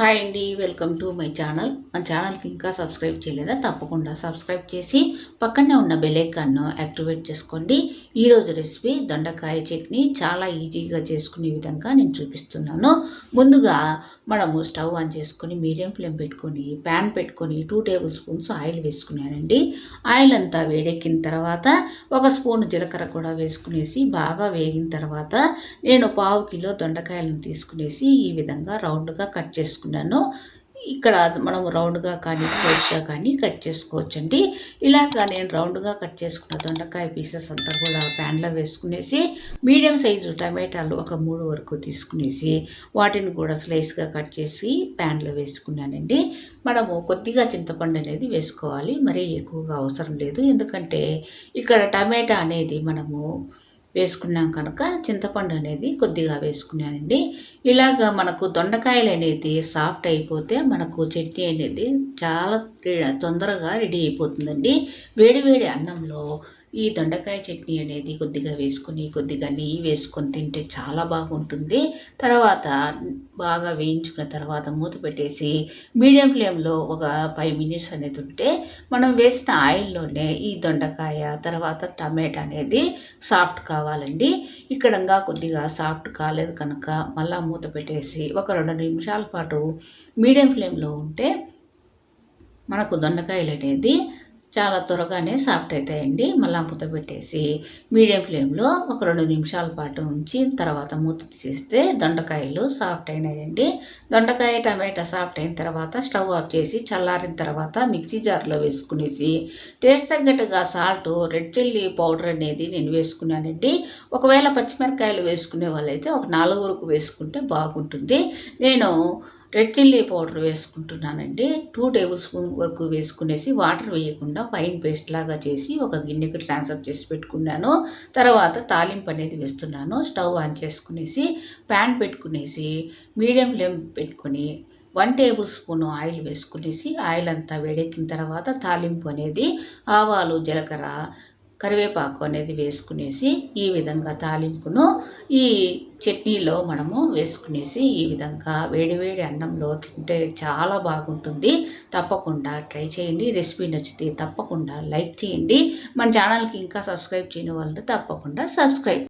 Hi అండి welcome to my channel. మన ఛానల్కి ఇంకా సబ్స్క్రైబ్ చేయలేదా? తప్పకుండా సబ్స్క్రైబ్ చేసి పక్కనే ఉన్న బెలైకాన్ను యాక్టివేట్ చేసుకోండి. ఈరోజు రెసిపీ దొండకాయ చట్నీ. చాలా ఈజీగా చేసుకునే విధంగా నేను చూపిస్తున్నాను. ముందుగా మనము స్టవ్ ఆన్ చేసుకొని మీడియం ఫ్లేమ్ పెట్టుకొని ప్యాన్ పెట్టుకొని టూ టేబుల్ స్పూన్స్ ఆయిల్ వేసుకున్నానండి. ఆయిల్ అంతా వేడెక్కిన తర్వాత ఒక స్పూన్ జీలకర్ర కూడా వేసుకునేసి బాగా వేగిన తర్వాత నేను పావు కిలో దొండకాయలను తీసుకునేసి ఈ విధంగా రౌండ్గా కట్ చేసుకున్నాను. ఇక్కడ మనం రౌండ్గా కానీ స్లైస్గా కానీ కట్ చేసుకోవచ్చండి. ఇలాగా నేను రౌండ్గా కట్ చేసుకున్న దొండకాయ పీసెస్ అంతా కూడా ప్యాన్లో వేసుకునేసి మీడియం సైజు టమాటాలు ఒక మూడు వరకు తీసుకునేసి వాటిని కూడా స్లైస్గా కట్ చేసి ప్యాన్లో వేసుకున్నానండి. మనము కొద్దిగా చింతపండు అనేది వేసుకోవాలి. మరీ ఎక్కువగా అవసరం లేదు. ఎందుకంటే ఇక్కడ టమాటా అనేది మనము వేసుకున్నాం కనుక చింతపండు అనేది కొద్దిగా వేసుకున్నానండి. ఇలాగ మనకు దొండకాయలు అనేది సాఫ్ట్ అయిపోతే మనకు చట్నీ అనేది చాలా తొందరగా రెడీ అయిపోతుందండి. వేడి వేడి అన్నంలో ఈ దొండకాయ చట్నీ అనేది కొద్దిగా వేసుకొని కొద్దిగా నెయ్యి వేసుకొని తింటే చాలా బాగుంటుంది. తర్వాత బాగా వేయించుకున్న తర్వాత మూత పెట్టేసి మీడియం ఫ్లేమ్లో ఒక ఫైవ్ మినిట్స్ అనేది ఉంటే మనం వేసిన ఆయిల్లోనే ఈ దొండకాయ తర్వాత టమాటా అనేది సాఫ్ట్ కావాలండి. ఇక్కడంగా కొద్దిగా సాఫ్ట్ కాలేదు కనుక మళ్ళీ మూత పెట్టేసి ఒక రెండు నిమిషాల పాటు మీడియం ఫ్లేమ్లో ఉంటే మనకు దొండకాయలు అనేది చాలా త్వరగానే సాఫ్ట్ అవుతాయండి మళ్ళీ మూత పెట్టేసి మీడియం ఫ్లేమ్లో ఒక రెండు నిమిషాల పాటు ఉంచి తర్వాత మూత తీసేస్తే దొండకాయలు సాఫ్ట్ అయినాయండి. దొండకాయ టమాటా సాఫ్ట్ అయిన తర్వాత స్టవ్ ఆఫ్ చేసి చల్లారిన తర్వాత మిక్సీ జార్లో వేసుకునేసి టేస్ట్ తగ్గట్టుగా సాల్ట్ రెడ్ చిల్లీ పౌడర్ అనేది నేను వేసుకున్నానండి. ఒకవేళ పచ్చిమిరకాయలు వేసుకునే వాళ్ళైతే ఒక నాలుగు వరకు వేసుకుంటే బాగుంటుంది. నేను రెడ్ చిల్లీ పౌడర్ వేసుకుంటున్నానండి. టూ టేబుల్ స్పూన్ వరకు వేసుకునేసి వాటర్ వేయకుండా ఫైన్ పేస్ట్ లాగా చేసి ఒక గిన్నెకి ట్రాన్స్ఫర్ చేసి పెట్టుకున్నాను. తర్వాత తాలింపు అనేది వేస్తున్నాను. స్టవ్ ఆన్ చేసుకునేసి ప్యాన్ పెట్టుకునేసి మీడియం ఫ్లేమ్ పెట్టుకొని వన్ టేబుల్ స్పూన్ ఆయిల్ వేసుకునేసి ఆయిల్ అంతా వేడెక్కిన తర్వాత తాలింపు అనేది ఆవాలు జీలకర్ర కరివేపాకు అనేది వేసుకునేసి ఈ విధంగా తాలింపును ఈ చట్నీలో మనము వేసుకునేసి ఈ విధంగా వేడివేడి అన్నంలో తింటే చాలా బాగుంటుంది. తప్పకుండా ట్రై చేయండి. రెసిపీ నచ్చితే తప్పకుండా లైక్ చేయండి. మన ఛానల్కి ఇంకా సబ్స్క్రైబ్ చేయని వాళ్ళు తప్పకుండా సబ్స్క్రైబ్